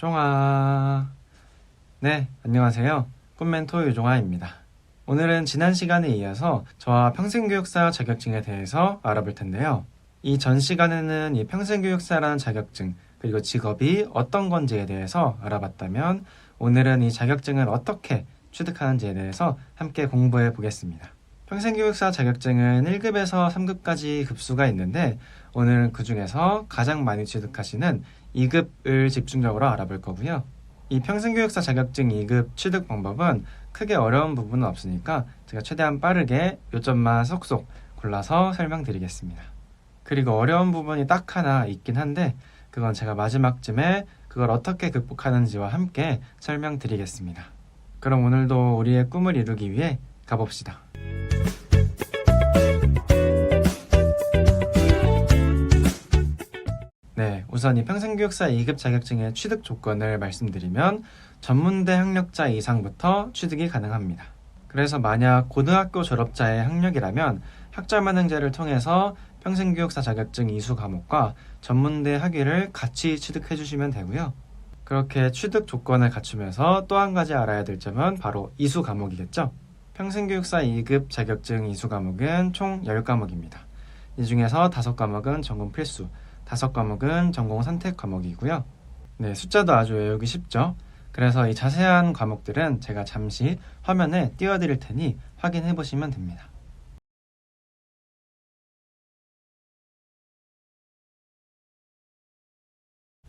종아. 네, 안녕하세요. 꿈멘토 유종아입니다. 오늘은 지난 시간에 이어서 저와 평생교육사 자격증에 대해서 알아볼 텐데요. 이 전 시간에는 이 평생교육사라는 자격증, 그리고 직업이 어떤 건지에 대해서 알아봤다면 오늘은 이 자격증을 어떻게 취득하는지에 대해서 함께 공부해 보겠습니다. 평생교육사 자격증은 1급에서 3급까지 급수가 있는데 오늘은 그 중에서 가장 많이 취득하시는 2급을 집중적으로 알아볼 거고요. 이 평생교육사 자격증 2급 취득 방법은 크게 어려운 부분은 없으니까 제가 최대한 빠르게 요점만 쏙쏙 골라서 설명드리겠습니다. 그리고 어려운 부분이 딱 하나 있긴 한데 그건 제가 마지막쯤에 그걸 어떻게 극복하는지와 함께 설명드리겠습니다. 그럼 오늘도 우리의 꿈을 이루기 위해 가봅시다. 우선 이 평생교육사 2급 자격증의 취득 조건을 말씀드리면 전문대 학력자 이상부터 취득이 가능합니다. 그래서 만약 고등학교 졸업자의 학력이라면 학자만행제를 통해서 평생교육사 자격증 이수 과목과 전문대 학위를 같이 취득해 주시면 되고요. 그렇게 취득 조건을 갖추면서 또 한 가지 알아야 될 점은 바로 이수 과목이겠죠. 평생교육사 2급 자격증 이수 과목은 총 10과목입니다. 이 중에서 5과목은 전공 필수, 5과목은 전공 선택 과목이고요. 네, 숫자도 아주 외우기 쉽죠. 그래서 이 자세한 과목들은 제가 잠시 화면에 띄워드릴 테니 확인해 보시면 됩니다.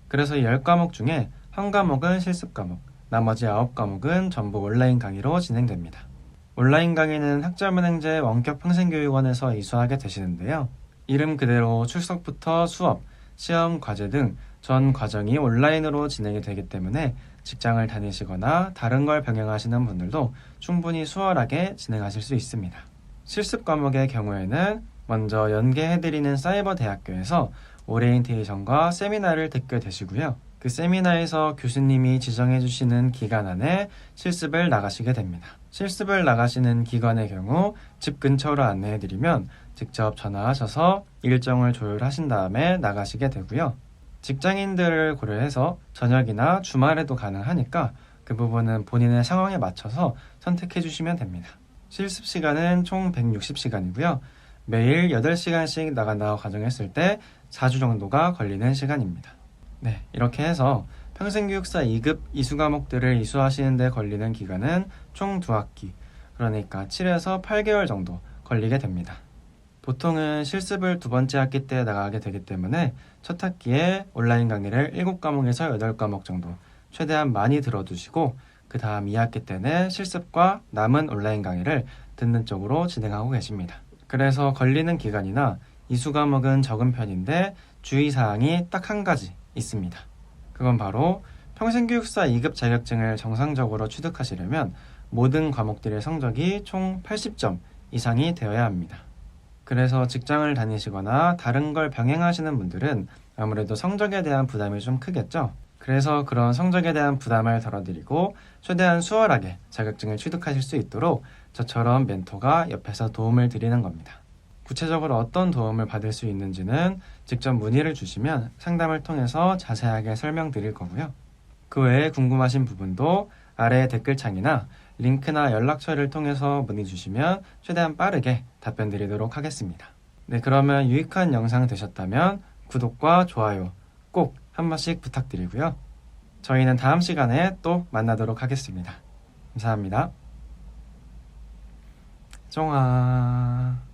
그래서 이 10과목 중에 한 과목은 실습 과목, 나머지 9과목은 전부 온라인 강의로 진행됩니다. 온라인 강의는 학자문행제 원격 평생교육원에서 이수하게 되시는데요. 이름 그대로 출석부터 수업, 시험, 과제 등 전 과정이 온라인으로 진행이 되기 때문에 직장을 다니시거나 다른 걸 병행하시는 분들도 충분히 수월하게 진행하실 수 있습니다. 실습 과목의 경우에는 먼저 연계해드리는 사이버 대학교에서 오리엔테이션과 세미나를 듣게 되시고요. 그 세미나에서 교수님이 지정해 주시는 기간 안에 실습을 나가시게 됩니다. 실습을 나가시는 기관의 경우 집 근처로 안내해 드리면 직접 전화하셔서 일정을 조율하신 다음에 나가시게 되고요. 직장인들을 고려해서 저녁이나 주말에도 가능하니까 그 부분은 본인의 상황에 맞춰서 선택해 주시면 됩니다. 실습 시간은 총 160시간이고요. 매일 8시간씩 나간다고 가정했을 때 4주 정도가 걸리는 시간입니다. 네, 이렇게 해서 평생교육사 2급 이수 과목들을 이수하시는 데 걸리는 기간은 총 2학기, 그러니까 7에서 8개월 정도 걸리게 됩니다. 보통은 실습을 두 번째 학기 때 나가게 되기 때문에 첫 학기에 온라인 강의를 7과목에서 8과목 정도 최대한 많이 들어두시고 그 다음 2학기 때는 실습과 남은 온라인 강의를 듣는 쪽으로 진행하고 계십니다. 그래서 걸리는 기간이나 이수 과목은 적은 편인데 주의사항이 딱 한 가지 있습니다. 그건 바로 평생교육사 2급 자격증을 정상적으로 취득하시려면 모든 과목들의 성적이 총 80점 이상이 되어야 합니다. 그래서 직장을 다니시거나 다른 걸 병행하시는 분들은 아무래도 성적에 대한 부담이 좀 크겠죠. 그래서 그런 성적에 대한 부담을 덜어드리고 최대한 수월하게 자격증을 취득하실 수 있도록 저처럼 멘토가 옆에서 도움을 드리는 겁니다. 구체적으로 어떤 도움을 받을 수 있는지는 직접 문의를 주시면 상담을 통해서 자세하게 설명드릴 거고요. 그 외에 궁금하신 부분도 아래 댓글창이나 링크나 연락처를 통해서 문의 주시면 최대한 빠르게 답변 드리도록 하겠습니다. 네, 그러면 유익한 영상 되셨다면 구독과 좋아요 꼭 한 번씩 부탁드리고요. 저희는 다음 시간에 또 만나도록 하겠습니다. 감사합니다. 종아.